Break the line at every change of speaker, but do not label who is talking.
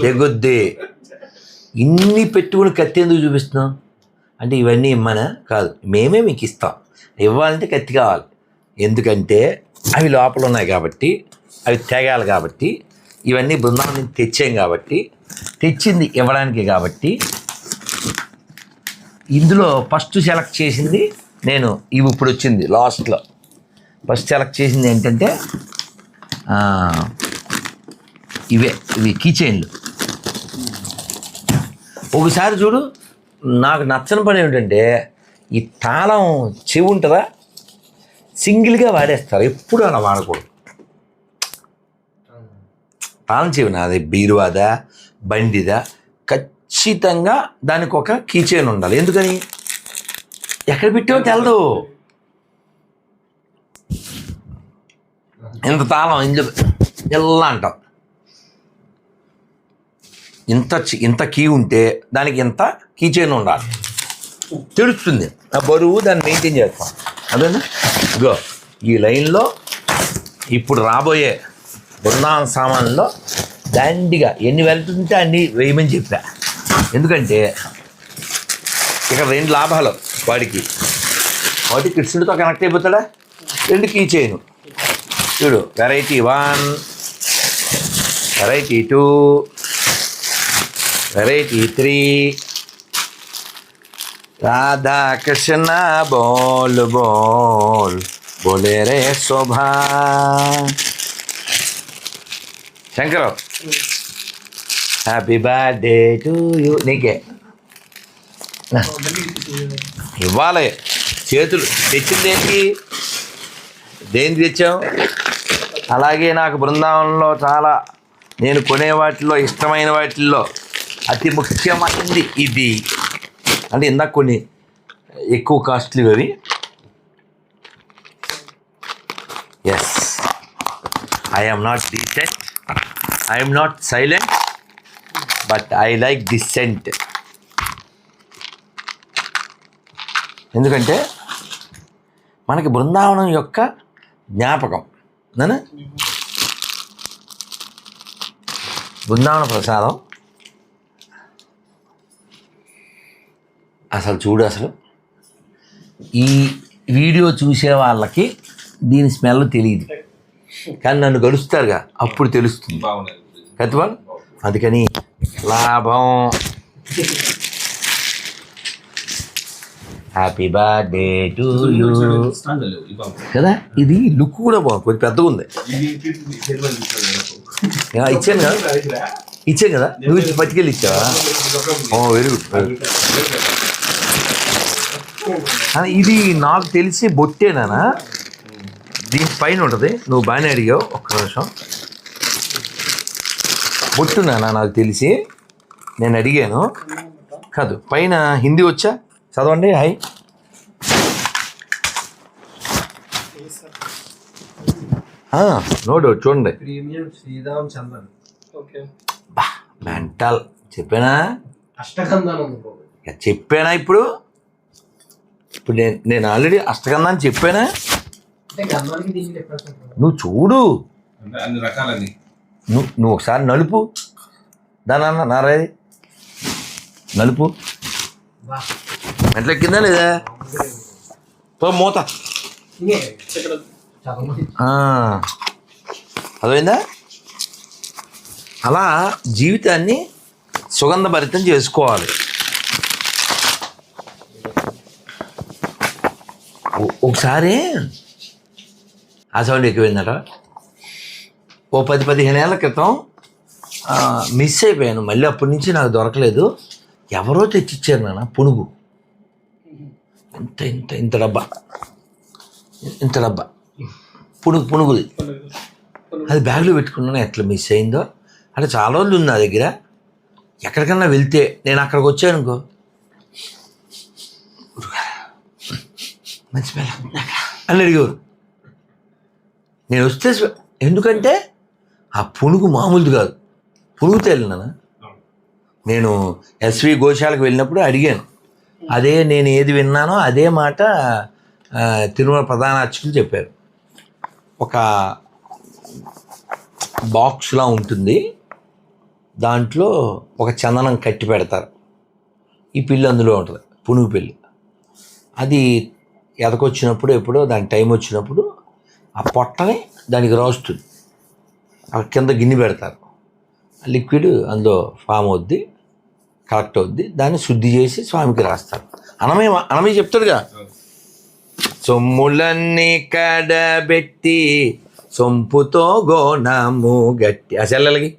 తెగుద్ది ఇన్ని పెట్టుకుని కత్తి ఎందుకు చూపిస్తున్నాం అంటే ఇవన్నీ ఇమ్మనా కాదు మేమే మీకు ఇస్తాం. ఇవ్వాలంటే కత్తి కావాలి. ఎందుకంటే అవి లోపల ఉన్నాయి కాబట్టి అవి తెగాలి కాబట్టి ఇవన్నీ బృందావనం నుంచి తెచ్చాం కాబట్టి తెచ్చింది ఇవ్వడానికి కాబట్టి ఇందులో ఫస్ట్ సెలెక్ట్ చేసింది నేను. ఇవి ఇప్పుడు వచ్చింది లాస్ట్లో. ఫస్ట్ సెలెక్ట్ చేసింది ఏంటంటే ఇవే ఇవి కీచైన్లు. ఒకసారి చూడు నాకు నచ్చని పని ఏమిటంటే ఈ తాళం చెవి ఉంటుందా? సింగిల్గా వాడేస్తారు. ఎప్పుడు అలా వాడకూడదు. తాళం చెవి నాది బీరువాదా బండిదా ఖచ్చితంగా దానికి ఒక కీచైన్ ఉండాలి. ఎందుకని? ఎక్కడ పెట్టావో తెలదు. ఇంత తాళం ఇందులో ఇలా అంటాం. ఇంత చి- ఇంత కీ ఉంటే దానికి ఇంత కీ చైన్ ఉండాలి. తెలుస్తుంది. ఆ బరువు దాన్ని మెయింటైన్ చేస్తాం. అదేనా ఇగో ఈ లైన్లో ఇప్పుడు రాబోయే బృందావన సామాన్లో దండిగా ఎన్ని వెళ్తుంటే అన్ని వేయమని చెప్పా. ఎందుకంటే ఇక్కడ రెండు లాభాలు వాడికి. వాటి కృష్ణుడితో కనెక్ట్ అయిపోతాడా? రెండు కీ చైన్. చూడు variety one variety two variety three Radha Krishna బోల్ బోల్ బోలే రే Shobha. Shankaram happy birthday to you నీకే. ఇవ్వాలి. చేతులు తెచ్చింది ఏంటి? దేని తెచ్చాం అలాగే నాకు బృందావనంలో చాలా నేను కొనే వాటిల్లో ఇష్టమైన వాటిల్లో అతి ముఖ్యమైనది ఇది. అంటే ఇందాక కొన్ని ఎక్కువ కాస్ట్లీ అవి. Yes I am not decent I am not silent but I like decent ఎందుకంటే మనకి బృందావనం యొక్క జ్ఞాపకం. నానా బృందావన ప్రసాదం. అసలు చూడు అసలు. ఈ వీడియో చూసే వాళ్ళకి దీని స్మెల్ తెలియదు. కానీ నన్ను గడుస్తారుగా అప్పుడు తెలుస్తుంది.
బాగున్నాయి
అందుకని లాభం. హ్యాపీ బర్త్డే టు యూ కదా? ఇది లుక్ కూడా బాగుంది. కొంచెం పెద్దగా ఉంది. ఇచ్చాను కదా? ఇచ్చాను కదా? నువ్వు పట్టుకెళ్ళి ఇచ్చావా? Oh very good. ఇది నాకు తెలిసి బొట్టేనా దీని పైన ఉంటుంది. నువ్వు బాగానే అడిగావు. ఒక్క నిమిషం. బొట్టునానా నాకు తెలిసి. నేను అడిగాను. కాదు పైన హిందీ వచ్చా? చదవండి. హాయ్ నో డౌట్ చూడండి.
ప్రీమియం శ్రీరామ్ చందన్. ఓకే.
బా మెంటల్. చెప్పానా? చెప్పానా ఇప్పుడు? ఇప్పుడు నేను నేను ఆల్రెడీ అష్టగంధ అని చెప్పానా? నువ్వు చూడు. నువ్వు నువ్వు ఒకసారి నలుపు. దాని అన్న నారాయది నలుపు. ఎట్లా కింద లేదా? తో మూత. అర్థమైందా? అలా జీవితాన్ని సుగంధభరితం చేసుకోవాలి. ఒకసారి? ఆ సౌండ్ ఎక్కువైందట. ఓ పది పదిహేను ఏళ్ళ క్రితం మిస్ అయిపోయాను. మళ్ళీ అప్పటి నుంచి నాకు దొరకలేదు. ఎవరో తెచ్చిచ్చారు నాన్న పునుగు. ఇంత ఇంత ఇంత డబ్బా. ఇంత డబ్బా. పునుగు పునుగుది. అది బ్యాగ్లో పెట్టుకున్నాను. ఎట్లా మిస్ అయిందో. అంటే చాలా రోజులు ఉంది నా దగ్గర. ఎక్కడికన్నా వెళ్తే నేను అక్కడికి వచ్చాను మంచి పిల్ల అని అడిగేవారు నేను వస్తే ఎందుకంటే ఆ పునుగు మామూలుది కాదు. పునుగు తేలినా నేను. ఎస్వి గోశాలకు వెళ్ళినప్పుడు అడిగాను. అదే నేను ఏది విన్నానో అదే మాట తిరుమల ప్రధాన అర్చకులు చెప్పారు. ఒక బాక్స్లా ఉంటుంది. దాంట్లో ఒక చందనం కట్టి పెడతారు. ఈ పిల్లి అందులో ఉంటుంది పునుగు పిల్లి. అది ఎదకొచ్చినప్పుడు ఎప్పుడో దాని టైం వచ్చినప్పుడు ఆ పొట్టని దానికి రాస్తుంది. ఆ కింద గిన్నె పెడతారు. లిక్విడ్ అందులో ఫామ్ అవుద్ది కలెక్ట్ అవుద్ది దాన్ని శుద్ధి చేసి స్వామికి రాస్తారు. అనమే అనమే చెప్తాడుగా. సొమ్ములన్నీ కడబెట్టి సొంపుతో గోనము గట్టి. ఆ చెల్లెలకి